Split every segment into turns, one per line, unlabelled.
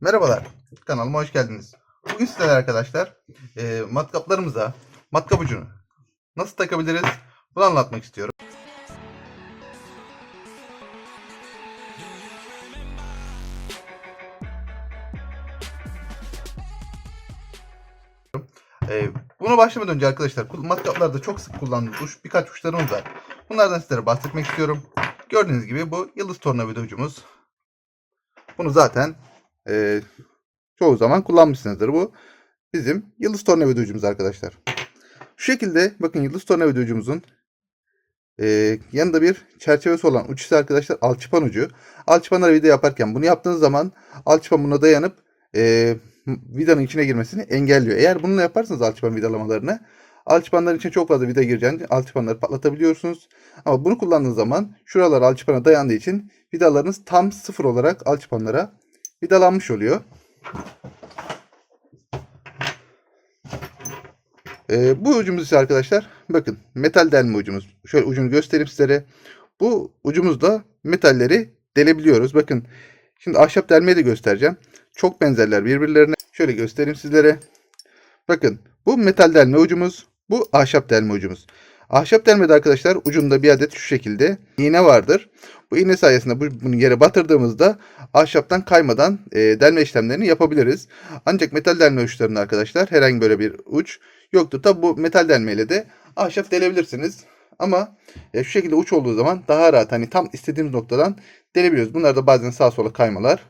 Merhabalar, kanalıma hoş geldiniz. Bugün sizlerle arkadaşlar e, matkaplarımıza matkap ucunu nasıl takabiliriz bunu anlatmak istiyorum. E, buna başlamadan önce arkadaşlar matkaplarda çok sık kullandığımız uç, birkaç uçlarımız var. Bunlardan sizlere bahsetmek istiyorum. Gördüğünüz gibi bu yıldız tornavida ucumuz. Bunu zaten e, çoğu zaman kullanmışsınızdır. Bu bizim yıldız tornavida ucumuz arkadaşlar. Şu şekilde bakın yıldız tornavida ucumuzun e, yanında bir çerçevesi olan uç ise arkadaşlar alçıpan ucu. Alçıpanlara vida yaparken bunu yaptığınız zaman alçıpan buna dayanıp e, vidanın içine girmesini engelliyor. Eğer bununla yaparsanız alçıpan vidalamalarını alçıpanların içine çok fazla vida gireceğini alçıpanları patlatabiliyorsunuz. Ama bunu kullandığınız zaman şuralar alçıpana dayandığı için vidalarınız tam sıfır olarak alçıpanlara vidalanmış oluyor. Ee, bu ucumuz ise arkadaşlar bakın metal delme ucumuz. Şöyle ucunu göstereyim sizlere. Bu ucumuzda metalleri delebiliyoruz. Bakın şimdi ahşap delmeyi de göstereceğim. Çok benzerler birbirlerine. Şöyle göstereyim sizlere. Bakın bu metal delme ucumuz. Bu ahşap delme ucumuz. Ahşap delmede arkadaşlar ucunda bir adet şu şekilde iğne vardır. Bu iğne sayesinde bu- bunu yere batırdığımızda ahşaptan kaymadan e, delme işlemlerini yapabiliriz. Ancak metal delme uçlarında arkadaşlar herhangi böyle bir uç yoktur. Tabi bu metal delmeyle de ahşap delebilirsiniz. Ama e, şu şekilde uç olduğu zaman daha rahat hani tam istediğimiz noktadan delebiliyoruz. Bunlar da bazen sağa sola kaymalar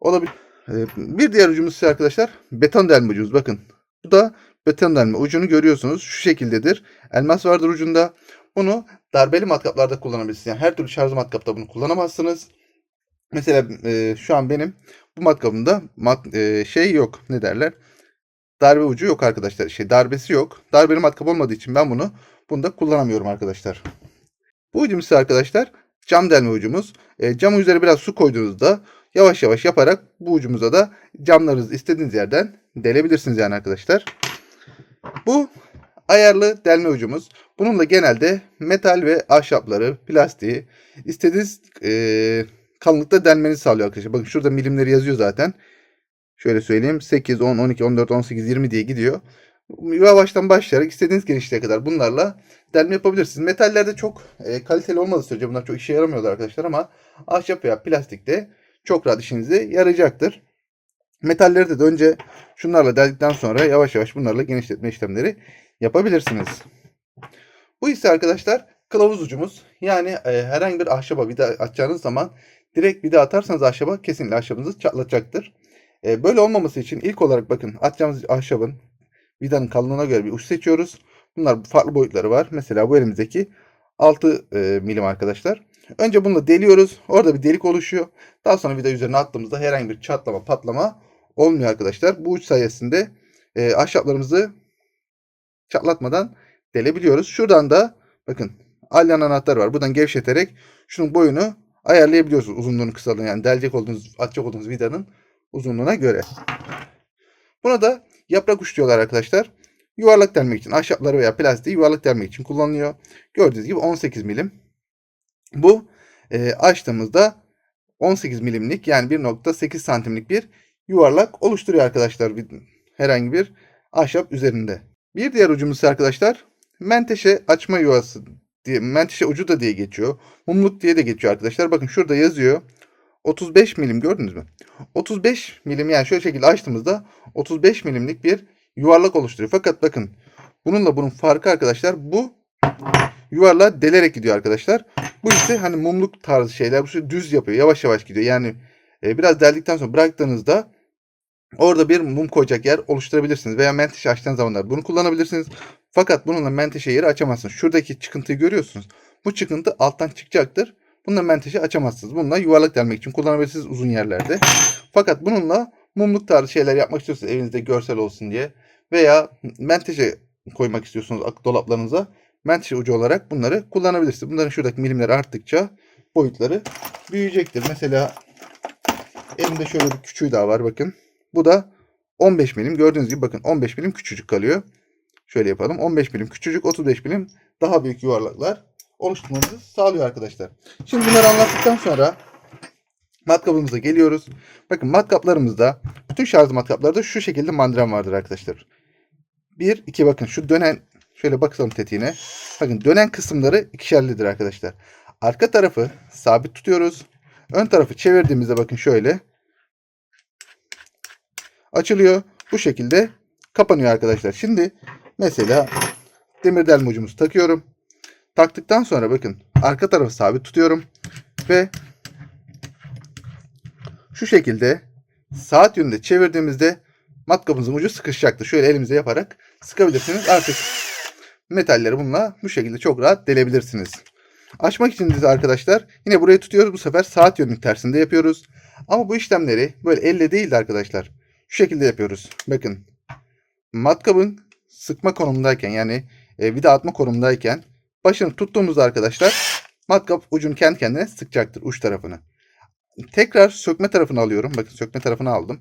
olabilir. E, bir diğer ucumuz ise arkadaşlar beton delme ucumuz. Bakın bu da beton delme ucunu görüyorsunuz. Şu şekildedir. Elmas vardır ucunda. Bunu darbeli matkaplarda kullanabilirsiniz. Yani her türlü şarj matkapta bunu kullanamazsınız. Mesela e, şu an benim bu matkabımda mat, e, şey yok. Ne derler? Darbe ucu yok arkadaşlar. Şey darbesi yok. Darbeli matkap olmadığı için ben bunu bunda kullanamıyorum arkadaşlar. Bu ucumuz arkadaşlar cam delme ucumuz. E, cam üzerine biraz su koyduğunuzda yavaş yavaş yaparak bu ucumuza da camlarınızı istediğiniz yerden delebilirsiniz yani arkadaşlar. Bu ayarlı delme ucumuz. Bununla genelde metal ve ahşapları, plastiği istediğiniz e, kalınlıkta delmenizi sağlıyor arkadaşlar. Bakın şurada milimleri yazıyor zaten. Şöyle söyleyeyim 8, 10, 12, 14, 18, 20 diye gidiyor. Yavaştan başlayarak istediğiniz genişliğe kadar bunlarla delme yapabilirsiniz. Metallerde çok e, kaliteli olmadığı sürece bunlar çok işe yaramıyorlar arkadaşlar ama ahşap veya plastikte çok rahat işinize yarayacaktır. Metallerde de önce şunlarla deldikten sonra yavaş yavaş bunlarla genişletme işlemleri yapabilirsiniz. Bu ise arkadaşlar kılavuz ucumuz. Yani e, herhangi bir ahşaba vida atacağınız zaman direkt vida atarsanız ahşaba kesinlikle ahşabınızı çatlatacaktır. E, böyle olmaması için ilk olarak bakın atacağımız ahşabın vidanın kalınlığına göre bir uç seçiyoruz. Bunlar farklı boyutları var. Mesela bu elimizdeki 6 e, milim arkadaşlar. Önce bununla deliyoruz. Orada bir delik oluşuyor. Daha sonra vida üzerine attığımızda herhangi bir çatlama patlama olmuyor arkadaşlar. Bu uç sayesinde e, ahşaplarımızı çatlatmadan delebiliyoruz. Şuradan da bakın alyan anahtar var. Buradan gevşeterek şunun boyunu ayarlayabiliyorsunuz. Uzunluğunu kısalığını yani delecek olduğunuz, atacak olduğunuz vidanın uzunluğuna göre. Buna da yaprak uç diyorlar arkadaşlar. Yuvarlak delmek için ahşapları veya plastiği yuvarlak delmek için kullanılıyor. Gördüğünüz gibi 18 milim. Bu e, açtığımızda 18 milimlik yani 1.8 santimlik bir yuvarlak oluşturuyor arkadaşlar bir- herhangi bir ahşap üzerinde. Bir diğer ucumuz ise arkadaşlar menteşe açma yuvası diye menteşe ucu da diye geçiyor. Mumluk diye de geçiyor arkadaşlar. Bakın şurada yazıyor. 35 milim gördünüz mü? 35 milim yani şöyle şekilde açtığımızda 35 milimlik bir yuvarlak oluşturuyor. Fakat bakın bununla bunun farkı arkadaşlar bu yuvarlağı delerek gidiyor arkadaşlar. Bu ise hani mumluk tarzı şeyler bu düz yapıyor. Yavaş yavaş gidiyor. Yani e, biraz deldikten sonra bıraktığınızda orada bir mum koyacak yer oluşturabilirsiniz. Veya menteşe açtığınız zamanlar bunu kullanabilirsiniz. Fakat bununla menteşe yeri açamazsınız. Şuradaki çıkıntıyı görüyorsunuz. Bu çıkıntı alttan çıkacaktır. Bununla menteşe açamazsınız. Bununla yuvarlak delmek için kullanabilirsiniz uzun yerlerde. Fakat bununla mumluk tarzı şeyler yapmak istiyorsanız evinizde görsel olsun diye veya menteşe koymak istiyorsunuz dolaplarınıza menteşe ucu olarak bunları kullanabilirsiniz. Bunların şuradaki milimleri arttıkça boyutları büyüyecektir. Mesela elimde şöyle bir küçüğü daha var bakın. Bu da 15 milim. Gördüğünüz gibi bakın 15 milim küçücük kalıyor. Şöyle yapalım. 15 milim küçücük, 35 milim daha büyük yuvarlaklar oluşturmamızı sağlıyor arkadaşlar. Şimdi bunları anlattıktan sonra Matkabımıza geliyoruz. Bakın matkaplarımızda bütün şarj matkaplarda şu şekilde mandram vardır arkadaşlar. Bir, iki bakın şu dönen şöyle bakalım tetiğine. Bakın dönen kısımları ikişerlidir arkadaşlar. Arka tarafı sabit tutuyoruz. Ön tarafı çevirdiğimizde bakın şöyle açılıyor. Bu şekilde kapanıyor arkadaşlar. Şimdi mesela demir delme ucumuzu takıyorum. Taktıktan sonra bakın arka tarafı sabit tutuyorum ve şu şekilde saat yönünde çevirdiğimizde matkabımızın ucu sıkışacaktır. Şöyle elimize yaparak sıkabilirsiniz. Artık metalleri bununla bu şekilde çok rahat delebilirsiniz. Açmak için de arkadaşlar yine burayı tutuyoruz. Bu sefer saat yönünün tersinde yapıyoruz. Ama bu işlemleri böyle elle değil de arkadaşlar şu şekilde yapıyoruz. Bakın matkabın sıkma konumundayken yani e, vida atma konumundayken başını tuttuğumuzda arkadaşlar matkap ucunu kendi kendine sıkacaktır uç tarafını. Tekrar sökme tarafını alıyorum. Bakın sökme tarafını aldım.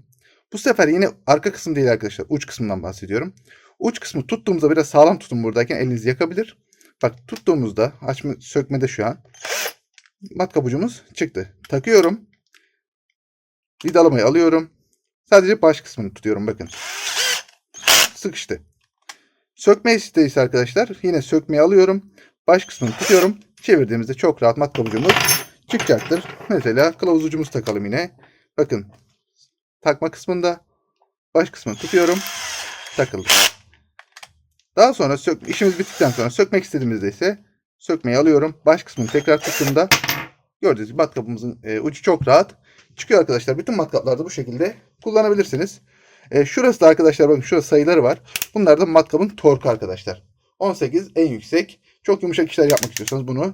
Bu sefer yine arka kısım değil arkadaşlar. Uç kısmından bahsediyorum. Uç kısmı tuttuğumuzda biraz sağlam tutun buradayken eliniz yakabilir. Bak tuttuğumuzda açma sökmede şu an matkap ucumuz çıktı. Takıyorum. Vidalamayı alıyorum. Sadece baş kısmını tutuyorum bakın. Sıkıştı. Sökme isteği arkadaşlar yine sökmeyi alıyorum. Baş kısmını tutuyorum. Çevirdiğimizde çok rahat matkap ucumuz çıkacaktır. Mesela kılavuz ucumuzu takalım yine. Bakın takma kısmında baş kısmını tutuyorum. Takıldı. Daha sonra sök, işimiz bittikten sonra sökmek istediğimizde ise sökmeyi alıyorum. Baş kısmını tekrar tuttuğumda gördüğünüz gibi matkapımızın e, ucu çok rahat çıkıyor arkadaşlar. Bütün matkaplarda bu şekilde kullanabilirsiniz. E, şurası da arkadaşlar bakın şurada sayıları var. Bunlar da matkabın torku arkadaşlar. 18 en yüksek. Çok yumuşak işler yapmak istiyorsanız bunu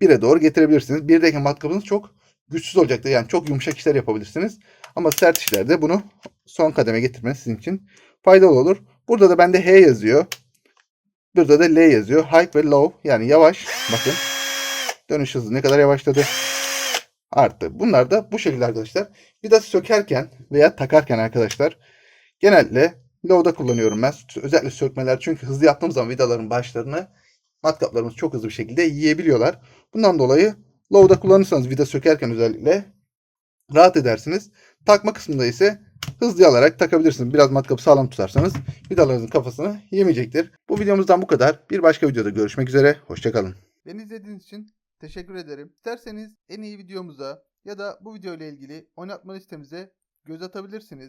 1'e doğru getirebilirsiniz. 1'deyken matkabınız çok güçsüz olacaktır. Yani çok yumuşak işler yapabilirsiniz. Ama sert işlerde bunu son kademe getirmeniz sizin için faydalı olur. Burada da bende H yazıyor. Burada da L yazıyor. High ve low yani yavaş. Bakın dönüş hızı ne kadar yavaşladı. Arttı. Bunlar da bu şekilde arkadaşlar. Vida sökerken veya takarken arkadaşlar genellikle low'da kullanıyorum ben. Özellikle sökmeler çünkü hızlı yaptığım zaman vidaların başlarını matkaplarımız çok hızlı bir şekilde yiyebiliyorlar. Bundan dolayı low'da kullanırsanız vida sökerken özellikle rahat edersiniz. Takma kısmında ise hızlı alarak takabilirsiniz. Biraz matkapı sağlam tutarsanız vidalarınızın kafasını yemeyecektir. Bu videomuzdan bu kadar. Bir başka videoda görüşmek üzere. Hoşçakalın. Beni izlediğiniz için teşekkür ederim. İsterseniz en iyi videomuza ya da bu video ile ilgili oynatma listemize göz atabilirsiniz.